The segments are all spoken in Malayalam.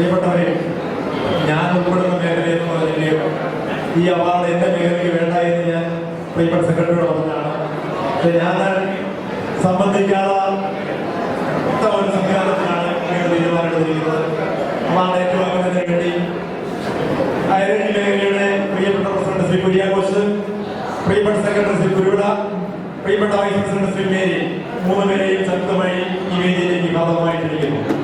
പ്രിയപ്പെട്ടവരെ ഞാൻ ഉൾപ്പെടുന്ന മേഖലയിൽ നിന്ന് പറഞ്ഞില്ലയോ ഈ അവാർഡ് എന്റെ മേഖലയ്ക്ക് വേണ്ട എന്ന് ഞാൻ പ്രിയപ്പെട്ട സെക്രട്ടറിയോട് പറഞ്ഞതാണ്. ഞാൻ സംബന്ധിക്കാത്ത ഒരു സംവിധാനത്തിലാണ് അവാർഡ് ഏറ്റുവാങ്ങുന്നതിന് വേണ്ടി മേഖലയുടെ പ്രിയപ്പെട്ട പ്രസിഡന്റ് ശ്രീ കുര്യാഘോഷ് പ്രിയപ്പെട്ട സെക്രട്ടറി ശ്രീ കുരുവിട പ്രിയപ്പെട്ട വൈസ് പ്രസിഡന്റ് ശ്രീ മേരി മൂന്ന് പേരെയും ശക്തമായി ഈ വേദിയിലേക്ക് ഭാഗമായിട്ടിരിക്കുന്നു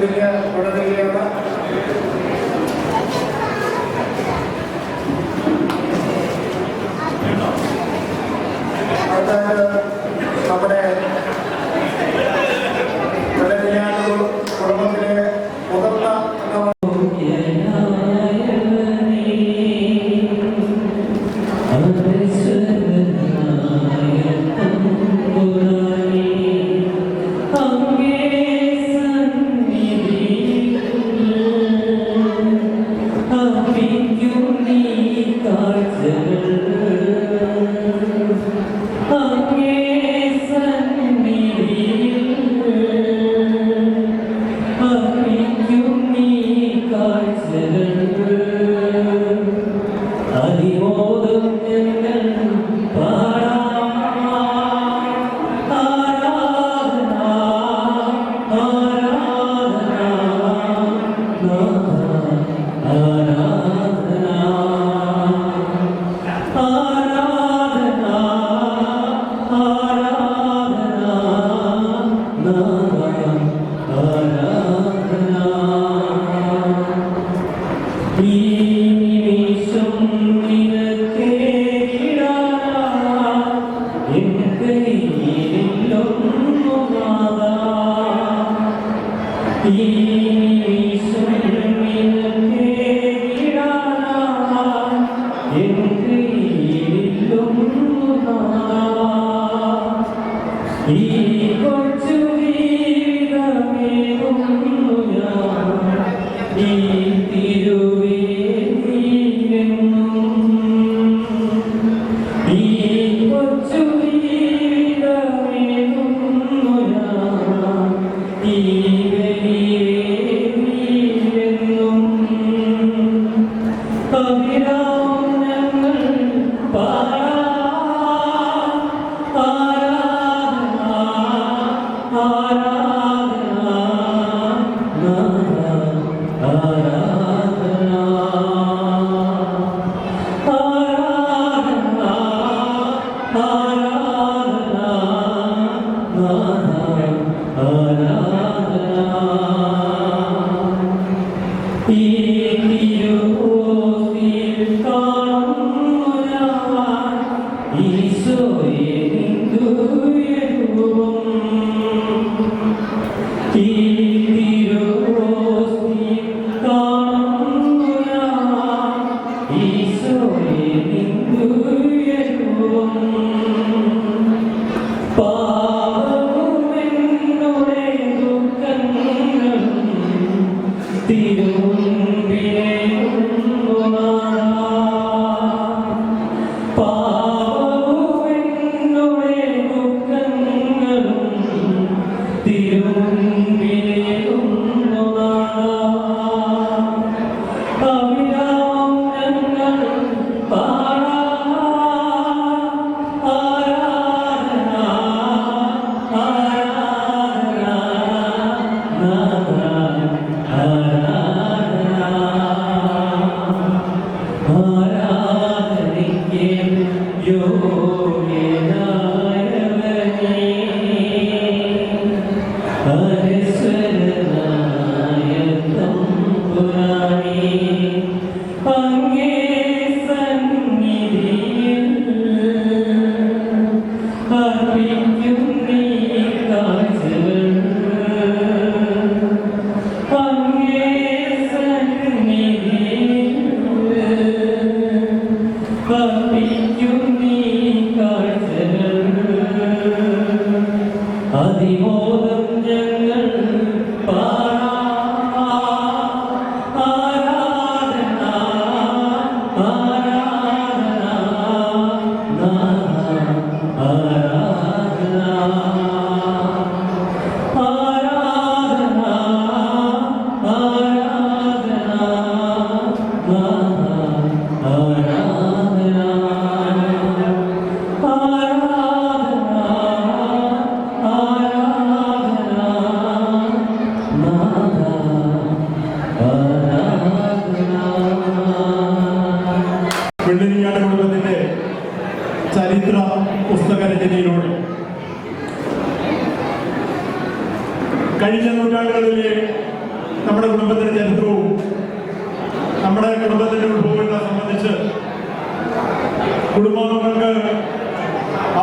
തുടരുകയാണ് അതായത്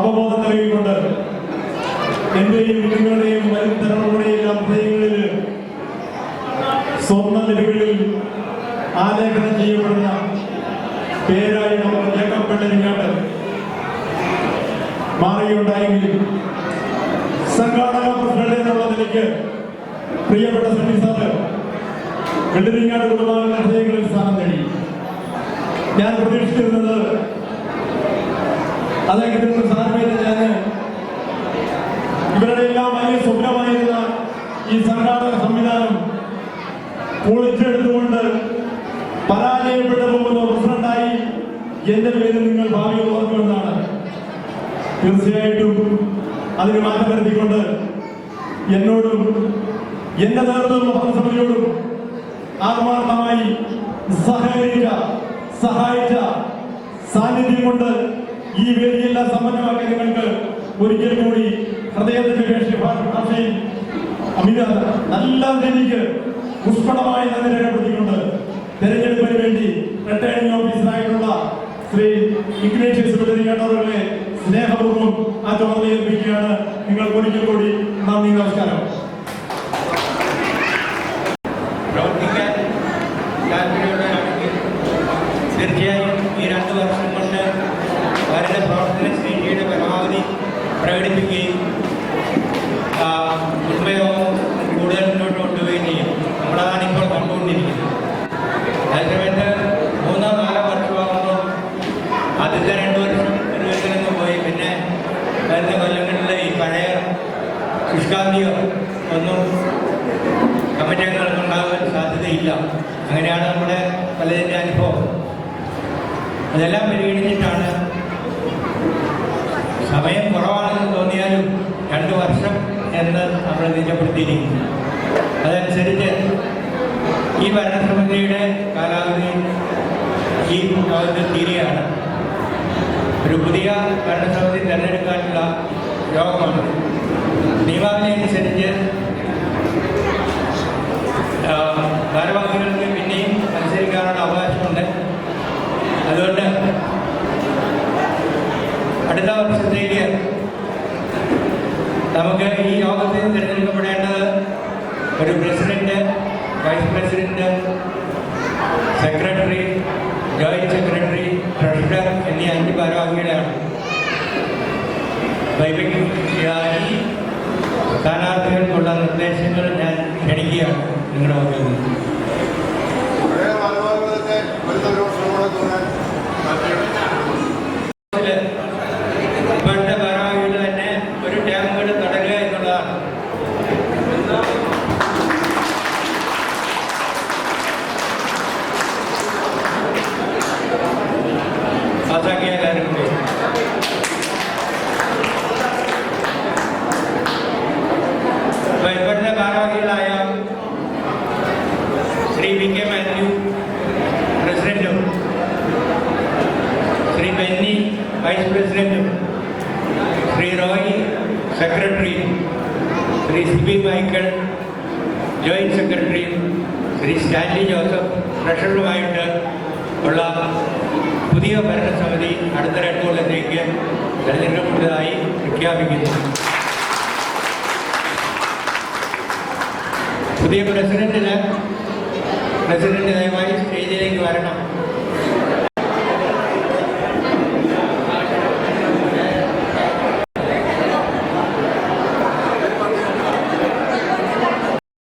അവബോധം നൽകിക്കൊണ്ട് എന്റെയും നിങ്ങളുടെയും വരും തലമുറയുടെയും അധ്യയങ്ങളിൽ സ്വർണ ലിപികളിൽ ആലേഖനം ചെയ്യപ്പെടുന്ന പേരായി അവർ രേഖപ്പെടുന്നില്ലാണ്ട് മാറിയുണ്ടായെങ്കിൽ സംഘാടക പ്രസിഡന്റ് എന്നുള്ള നിലയ്ക്ക് പ്രിയപ്പെട്ട സണ്ണി സാറ് വെള്ളരിങ്ങാട് കുടുംബാംഗങ്ങളുടെ ഹൃദയങ്ങളിൽ സ്ഥാനം നേടി ഞാൻ പ്രതീക്ഷിച്ചിരുന്നത് അദ്ദേഹത്തിന് സാർ സംഘാടക സംവിധാനം. പൊളിച്ചെടുത്തുകൊണ്ട് പരാജയപ്പെട്ടു പോകുന്ന പ്രസിഡന്റായി എന്റെ പേര് നിങ്ങൾ ഭാവിയിൽ ഓർക്കുമെന്നാണ് തീർച്ചയായിട്ടും അതിന് മാറ്റം വരുത്തിക്കൊണ്ട് എന്നോടും എന്റെ നേതൃത്വമുള്ള ഭരണസമിതിയോടും ആത്മാർത്ഥമായി സഹകരിച്ച സഹായിച്ച സാന്നിധ്യം കൊണ്ട് ഈ വേദിയെല്ലാം സമ്പന്നമാക്കിയ നിങ്ങൾക്ക് ഒരിക്കൽ കൂടി ഹൃദയത്തിന്റെ അമിത നല്ല രീതിക്ക് പുഷ്പളമായി നന്ദി രേഖപ്പെടുത്തിക്കൊണ്ട് തെരഞ്ഞെടുപ്പിന് വേണ്ടി റിട്ടേണിംഗ് ഓഫീസറായിട്ടുള്ള ശ്രീ ഇഗ്നേഷ്യസ് വെള്ളരിക്കാട്ടവരുടെ സ്നേഹപൂർവം ആ ചുമതല ഏൽപ്പിക്കുകയാണ്. നിങ്ങൾക്ക് ഒരിക്കൽ കൂടി നന്ദി നമസ്കാരം. വരുന്ന കൊല്ലങ്ങളിലെ ഈ പഴയ ശുഷ്കാന്തിയോ ഒന്നും കമ്മിറ്റി അംഗങ്ങൾക്ക് ഉണ്ടാകാൻ സാധ്യതയില്ല. അങ്ങനെയാണ് നമ്മുടെ പലതിന്റെ അനുഭവം. അതെല്ലാം പരിഗണിച്ചിട്ടാണ് സമയം കുറവാണെന്ന് തോന്നിയാലും രണ്ട് വർഷം എന്ന് നമ്മൾ നിജപ്പെടുത്തിയിരിക്കുന്നു. അതനുസരിച്ച് ഈ ഭരണസമിതിയുടെ കാലാവധി ഈ ഭാഗത്ത് തീരുകയാണ്. ഒരു പുതിയ ഭരണസമിതി തിരഞ്ഞെടുക്കാനുള്ള യോഗമാണ് നിയമാവലി സെക്രട്ടറിയും Shri Siby Michael joint secretary Shri Stanley Joseph ട്രഷററുമായിട്ട് ഉള്ള പുതിയ ഭരണസമിതി അടുത്ത രണ്ട് കൊല്ലത്തേക്ക് തെരഞ്ഞെടുക്കപ്പെട്ടതായി പ്രഖ്യാപിക്കുന്നു. പുതിയ പ്രസിഡന്റിന് പ്രസിഡന്റ് ദയവായി സ്റ്റേജിലേക്ക് വരണം.